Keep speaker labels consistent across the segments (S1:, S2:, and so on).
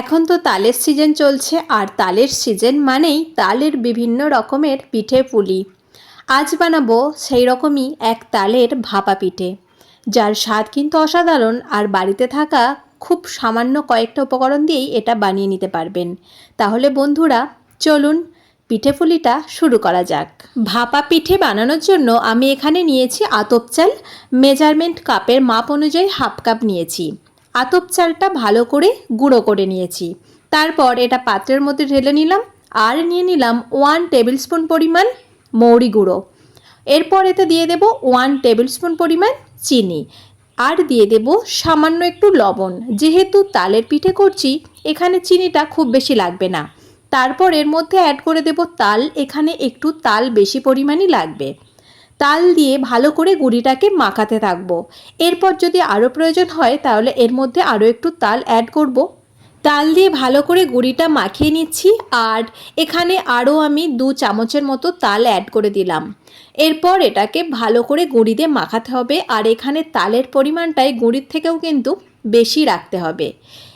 S1: এখন তো তালের সিজন চলছে, আর তালের সিজন মানেই তালের বিভিন্ন রকমের পিঠে পুলি। আজ বানাবো সেই রকমই এক তালের ভাপা পিঠে। যার স্বাদ কিন্তু অসাধারণ, আর বাড়িতে থাকা খুব সামান্য কয়েকটা উপকরণ দিয়েই এটা বানিয়ে নিতে পারবেন। তাহলে বন্ধুরা, চলুন পিঠে পুলিটা শুরু করা যাক। ভাপা পিঠে বানানোর জন্য আমি এখানে নিয়েছি আতপ চাল, মেজারমেন্ট কাপের মাপ অনুযায়ী হাফ কাপ নিয়েছি। আতপ চালটা ভালো করে গুঁড়ো করে নিয়েছি। তারপর এটা পাত্রের মধ্যে ঢেলে নিলাম আর নিয়ে নিলাম ওয়ান টেবিল স্পুন পরিমাণ মৌরি গুঁড়ো। এরপর এতে দিয়ে দেব ওয়ান টেবিল স্পুন পরিমাণ চিনি আর দিয়ে দেব সামান্য একটু লবণ। যেহেতু তালের পিঠে করছি, এখানে চিনিটা খুব বেশি লাগবে না। তারপর এর মধ্যে অ্যাড করে দেব তাল, এখানে একটু তাল বেশি পরিমাণই লাগবে। তাল দিয়ে ভালো করে গুঁড়িটাকে মাখাতে থাকব। এরপর যদি আরও প্রয়োজন হয়, তাহলে এর মধ্যে আরও একটু তাল অ্যাড করব। তাল দিয়ে ভালো করে গুঁড়িটা মাখিয়ে নিচ্ছি আর এখানে আরও আমি দু চামচের মতো তাল অ্যাড করে দিলাম। এরপর এটাকে ভালো করে গুঁড়ি দিয়ে মাখাতে হবে আর এখানে তালের পরিমাণটাই গুঁড়ির থেকেও কিন্তু বেশি রাখতে হবে।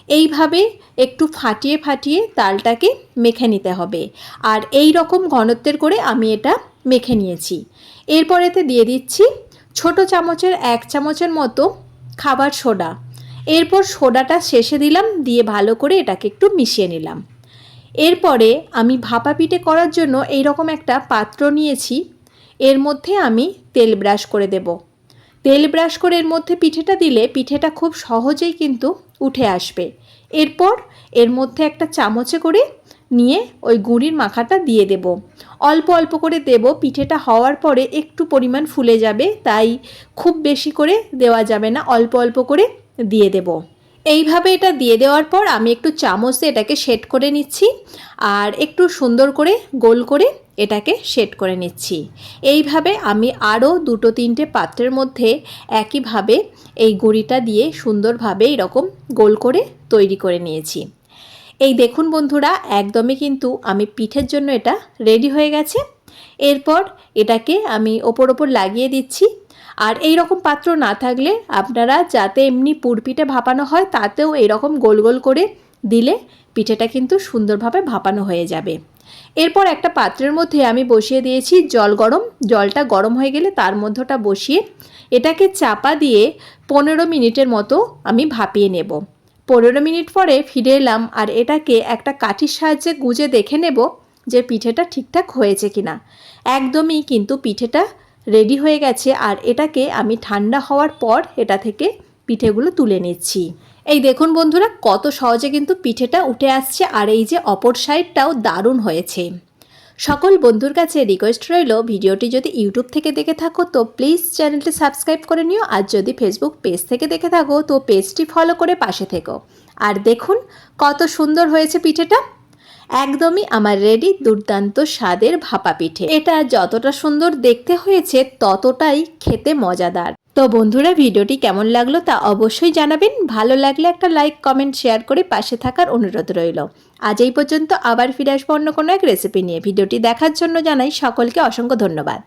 S1: এইভাবে একটু ফাটিয়ে ফাটিয়ে তালটাকে মেখে নিতে হবে। আর এই রকম ঘনত্বের করে আমি এটা মেখে নিয়েছি। এরপর এতে দিয়ে দিচ্ছি ছোট চামচের এক চামচের মতো খাবার সোডা। এরপর সোডাটা শেষে দিলাম, দিয়ে ভালো করে এটাকে একটু মিশিয়ে নিলাম। এরপরে আমি ভাপা পিঠে করার জন্য এই রকম একটা পাত্র নিয়েছি। এর মধ্যে আমি তেল ব্রাশ করে দেব। তেল ব্রাশ করে এর মধ্যে পিঠেটা দিলে পিঠেটা খুব সহজেই কিন্তু উঠে আসবে। এরপর এর মধ্যে একটা চামচে করে নিয়ে ওই গুঁড়ির মাখাটা দিয়ে দেব। অল্প অল্প করে দেব, পিঠেটা হওয়ার পরে একটু পরিমাণ ফুলে যাবে, তাই খুব বেশি করে দেওয়া যাবে না, অল্প অল্প করে দিয়ে দেব। এইভাবে এটা দিয়ে দেওয়ার পর আমি একটু চামচ এটাকে সেট করে নিচ্ছি, আর একটু সুন্দর করে গোল করে এটাকে সেট করে নিচ্ছি। এইভাবে আমি আরও দুটো তিনটে পাত্রের মধ্যে একইভাবে এই গুঁড়িটা দিয়ে সুন্দরভাবে এরকম গোল করে তৈরি করে নিয়েছি। এই দেখুন বন্ধুরা, একদমই কিন্তু আমি পিঠের জন্য এটা রেডি হয়ে গেছে। এরপর এটাকে আমি ওপর ওপর লাগিয়ে দিচ্ছি। আর এই রকম পাত্র না থাকলে আপনারা যাতে এমনি পুরপিঠে ভাপানো হয়, তাতেও এরকম গোল গোল করে দিলে পিঠেটা কিন্তু সুন্দরভাবে ভাপানো হয়ে যাবে। এরপর একটা পাত্রের মধ্যে আমি বসিয়ে দিয়েছি জল গরম। জলটা গরম হয়ে গেলে তার মধ্যটা বসিয়ে এটাকে চাপা দিয়ে পনেরো মিনিটের মতো আমি ভাপিয়ে নেব। পনেরো মিনিট পরে ফিরে এলাম আর এটাকে একটা কাঠির সাহায্যে গুজে দেখে নেব যে পিঠেটা ঠিকঠাক হয়েছে কিনা। একদমই কিন্তু পিঠেটা রেডি হয়ে গেছে আর এটাকে আমি ঠান্ডা হওয়ার পর এটা থেকে পিঠেগুলো তুলে নিচ্ছি। এই দেখুন বন্ধুরা, কত সহজে কিন্তু পিঠেটা উঠে আসছে আর এই যে অপর সাইডটাও দারুণ হয়েছে। সকল বন্ধুর কাছে রিকোয়েস্ট রইল, ভিডিওটি যদি ইউটিউব থেকে দেখে থাকো, তো প্লিজ চ্যানেলটি সাবস্ক্রাইব করে নিও। আর যদি ফেসবুক পেজ থেকে দেখে থাকো, তো পেজটি ফলো করে পাশে থেকো। আর দেখুন, কত সুন্দর হয়েছে পিঠেটা। একদমই আমার রেডি দুর্দান্ত স্বাদের ভাপা পিঠে। এটা যতটা সুন্দর দেখতে হয়েছে, ততটাই খেতে মজাদার। তো বন্ধুরা, ভিডিওটি কেমন লাগল তা অবশ্যই জানাবেন। ভালো লাগলে একটা লাইক, কমেন্ট, শেয়ার করে পাশে থাকার অনুরোধ রইল। আজ এই পর্যন্ত আবার ফিরে আসব অন্য কোনো এক রেসিপি নিয়ে। ভিডিওটি দেখার জন্য জানাই সকলকে অসংখ্য ধন্যবাদ।